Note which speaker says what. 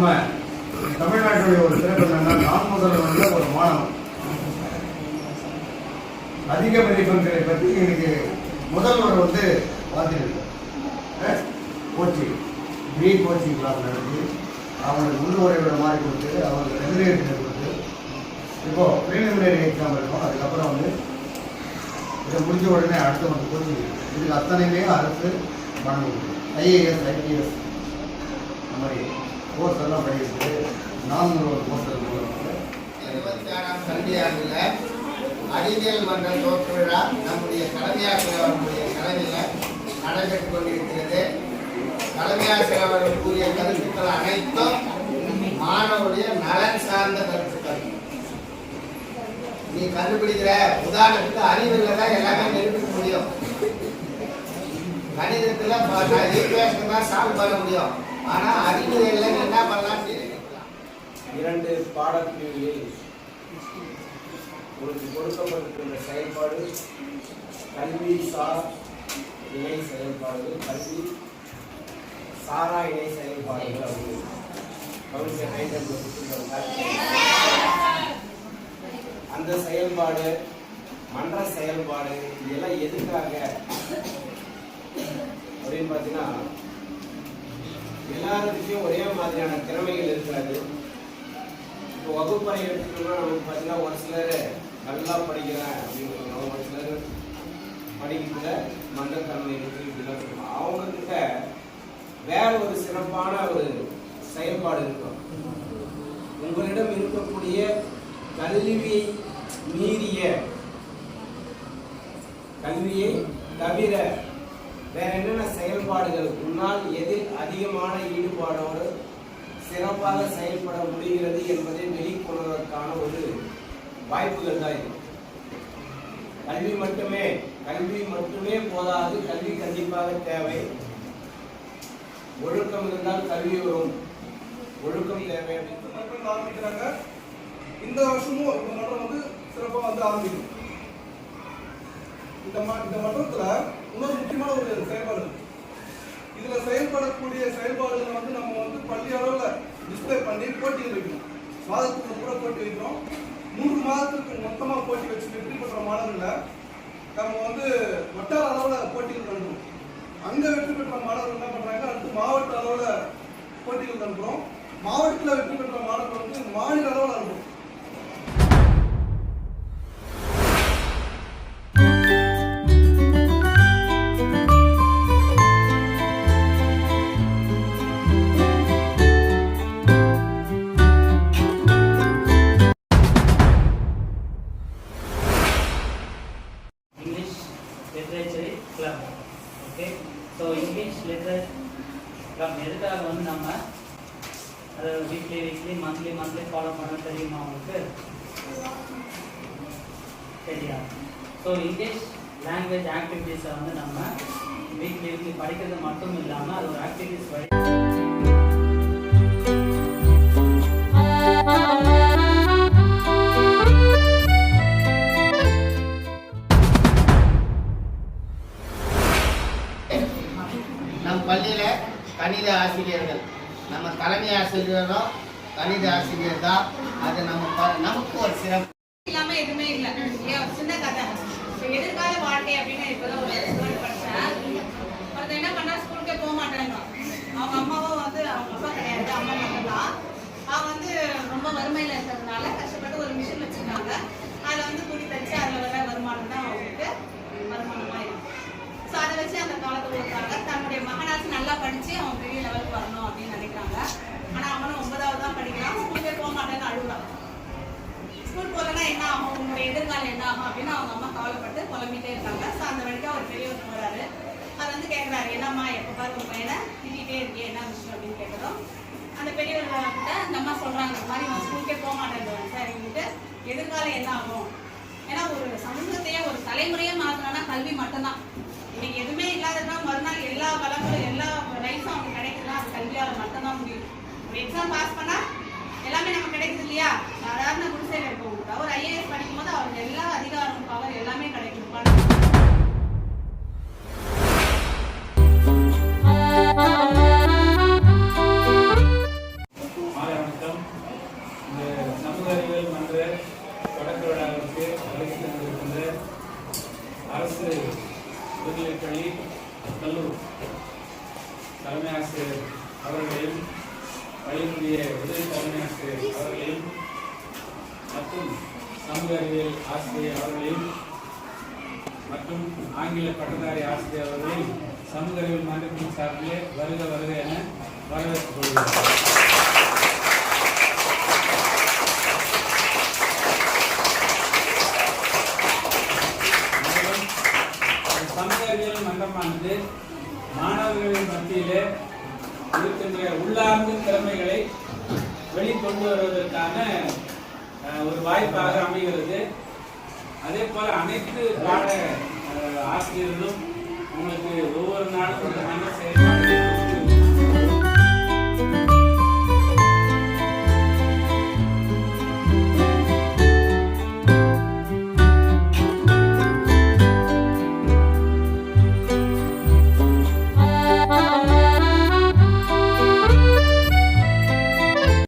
Speaker 1: நம்ம தமிழ்நாட்டுடைய ஒரு சிறப்பு என்னன்னா நான் முதல்ல வந்து ஒரு மாணவன். அதிக மதிப்பெண்களை பற்றி எனக்கு முதல்வர் வந்து பார்த்துருக்கார். கோச்சிங் ப்ரீ கோச்சிங் கிளாஸ் நடத்தி அவங்களுக்கு உள்ளுரையோட மாறி கொடுத்து அவங்களுக்கு ரெகுலேஷன் கொடுத்து இப்போது ப்ரீலிமினரி எக்ஸாம் இருக்கும் அதுக்கப்புறம் வந்து இதை முடிஞ்ச உடனே அடுத்த வந்து கோச்சிங் இதுக்கு அத்தனையுமே அரசு பணம் முடியும் ஐஏஎஸ் ஐபிஎஸ் அந்த மாதிரி. கோர்ஸ் எல்லாம் படிக்கிறது நான் ஒரு கோர்ஸ்
Speaker 2: இருபத்தி ஆறாம் கல்வியாண்டில் அறிவியல் மன்ற தோற்று விழா நம்முடைய தலைமையாசிரியர் அவர்களுடைய தலைமையில் நடைபெற்றுக் கொண்டிருக்கிறது. தலைமையாசிரியர் அவர்கள் கூறிய கருத்துக்கள் அனைத்தும் மாணவருடைய நலன் சார்ந்த கருத்துக்கள். நீ கண்டுபிடிக்கிற உதாரணத்துக்கு அறிவியல்ல தான் எல்லாமே நிரூபிக்க முடியும். கணிதத்தில் ஈக்குவேஷன் தான் சால்வ் பண்ண முடியும். ஆனால் அறிவியலில் என்ன பண்ணலாம்
Speaker 3: இரண்டு பாடப்பிரிவுகளில் உங்களுக்கு கொடுக்கப்பட்டிருக்கின்ற செயல்பாடு கல்வி சார் இணை செயல்பாடுகள் கல்வி சாரா இணை செயல்பாடுகள் அப்படின்னு கவுன்சிலர் கைதல் அந்த செயல்பாடு மன்ற செயல்பாடு இதெல்லாம் எதுக்காக அப்படின்னு பார்த்தீங்கன்னா எல்லாருக்குமே ஒரே மாதிரியான திறமைகள் இருக்காது. இப்போ வகுப்பறை எடுத்துட்டோம்னா நமக்கு பார்த்தீங்கன்னா ஒரு சிலர் நல்லா படிக்கிறேன் அப்படின்னு சொல்லுவாங்க ஒரு சிலர் படிக்கிறதுல மந்தத்தன்மை இருக்கு இப்படிலாம் சொல்லுவாங்க. அவங்கக்கிட்ட வேற ஒரு சிறப்பான ஒரு செயல்பாடு இருக்கும் உங்களிடம் இருக்கக்கூடிய கல்வியை மீறிய கல்வியை தவிர வேற என்னென்ன செயல்பாடுகள் உன்னால் எதில் அதிகமான ஈடுபாடோடு சிறப்பாக செயல்பட முடிகிறது என்பதை வெளிக்கொள்வதற்கான ஒரு வாய்ப்புகள் தான் இது. கல்வி மட்டுமே கல்வி மட்டுமே போதாது கல்வி கண்டிப்பாக தேவை. ஒழுக்கம் இருந்தால் கல்வி வரும். ஒழுக்கம் தேவை. அப்படின்னு
Speaker 4: ஆரம்பிக்கிறாங்க இந்த வருஷமும் இந்த மன்றம் வந்து சிறப்பாக வந்து ஆரம்பிக்கும். இந்த ம இந்த இன்னொரு முக்கியமான ஒரு செயல்பாடு. இதில் இதுல செயல்படக்கூடிய செயல்பாடுகளை வந்து நம்ம வந்து பள்ளி அளவுல டிஸ்பிளே பண்ணி போட்டிகள் வைக்கணும். மாதத்துக்கு கூட போட்டி வைக்கிறோம். மூன்று மாதத்துக்கு மொத்தமாக போட்டி வச்சு வெற்றி பெற்ற மாணவர்களை நம்ம வந்து வட்டார அளவில் போட்டிகள் நடத்துறோம். அங்கே வெற்றி பெற்ற மாணவர்கள் என்ன பண்ணுறாங்க அடுத்து மாவட்ட அளவில் போட்டிகள் அனுப்புகிறோம் மாவட்டத்தில் வெற்றி பெற்ற மாணவர்கள் வந்து மாநில அளவில் அனுப்புறோம்
Speaker 5: Literature club okay so English literature club எதுக்காக வந்து நம்ம அதாவது weekly weekly monthly monthly follow பண்ண தெரியுமா உங்களுக்கு? தெரியாது. ஸோ இங்கிலீஷ் லாங்குவேஜ் ஆக்டிவிட்டீஸை வந்து நம்ம வீக்லி வீக்லி படிக்கிறது மட்டும் இல்லாமல் அது ஒரு ஆக்டிவிட்டீஸ் வழி
Speaker 2: தலைமை ஆசிரியரோ கணித ஆசிரியர் தான் அது நம்ம நமக்கு ஒரு சிறப்பு.
Speaker 6: இல்லாம எதுவுமே இல்ல. சின்ன கதை. எதிர்கால வாழ்க்கை அப்படின்னு இப்பதான் ஒரு ஸ்டோரி படிச்சேன் என்ன பண்ணா ஸ்கூலுக்கே போக மாட்டாங்க. அவங்க அம்மாவும் வந்து அவங்க அப்பா கிடையாது அம்மா மட்டும்தான். அவன் வந்து ரொம்ப வறுமையில இருக்கிறதுனால கஷ்டப்பட்டு ஒரு மிஷின் வச்சிருக்காங்க. அதுல வந்து துணி தச்சு அதுல வர வருமானம் தான் அவங்களுக்கு வருமானமா இருக்கு ஸோ அதை வச்சு அந்த காலத்தை ஓடுறாங்க தன்னுடைய மகனாச்சு நல்லா படிச்சு அவன் பெரிய லெவலுக்கு வரணும் அப்படின்னு ஆனா அவனும் ஒன்பதாவது தான் படிக்கிறான். ஸ்கூலுக்கே போக மாட்டேன்னு அழுகுறான். ஸ்கூல் போகலன்னா என்ன ஆகும்? உங்களுடைய எதிர்காலம் என்ன ஆகும்? அப்படின்னு அவங்க அம்மா கவலைப்பட்டு புலம்பிட்டே இருக்காங்க. ஸோ அந்த வழிக்கு அவர் பெரியவர் போறாரு. அவர் வந்து கேட்குறாரு என்னம்மா எப்போ பாரு உங்க பையனை? திட்டிகிட்டே இருக்கே என்ன விஷயம்? அப்படின்னு கேட்குறோம் அந்த பெரியவர் கிட்ட அந்த அம்மா சொல்றாங்க இந்த மாதிரி நான் ஸ்கூலுக்கே போக மாட்டேன் சரின்னுட்டு எதிர்காலம் என்ன ஆகும்? ஏன்னா ஒரு சமூகத்தையே ஒரு தலைமுறையே மாற்றினா கல்வி மட்டும்தான். இன்னைக்கு எதுவுமே இல்லாததுனா மறுநாள் எல்லா வளங்களும் எல்லா ரைட்ஸும் அவங்க கிடைக்குதுன்னா அது கல்வியால் மட்டும்தான் முடியும். ஒரு எக்ஸாம் பாஸ் பண்ணா எல்லாமே நமக்கு கிடைக்குது இல்லையா? சாதாரண குடிசையில் இருக்கவங்க கூட அவர் ஐஏஎஸ் படிக்கும் போது அவருக்கு எல்லா அதிகாரம் பவர் எல்லாமே கிடைக்கும். பணம்
Speaker 7: அரசு உயர்நிலைப்பள்ளி கல்லூர் தலைமை ஆசிரியர் அவர்களையும் பள்ளியினுடைய உதவி தலைமை ஆசிரியர் அவர்களையும் மற்றும் சமூக அறிவியல் ஆசிரியர் அவர்களையும் மற்றும் ஆங்கில பட்டதாரி ஆசிரியர் அவர்களையும் சமூக அறிவியல் மன்றத்தின் சார்பிலே வருக வருக என வரவேற்றுக் கொள்கிறேன் சமூக அறிவியல் மன்றமானது மாணவர்களின் மத்தியிலே இருக்கின்ற உள்ளார்ந்த திறமைகளை வெளிக்கொண்டு வருவதற்கான ஒரு வாய்ப்பாக அமைகிறது. அதே போல அனைத்து பாட ஆசிரியர்களும் உங்களுக்கு ஒவ்வொரு நாளும் இந்த செயல்பாடு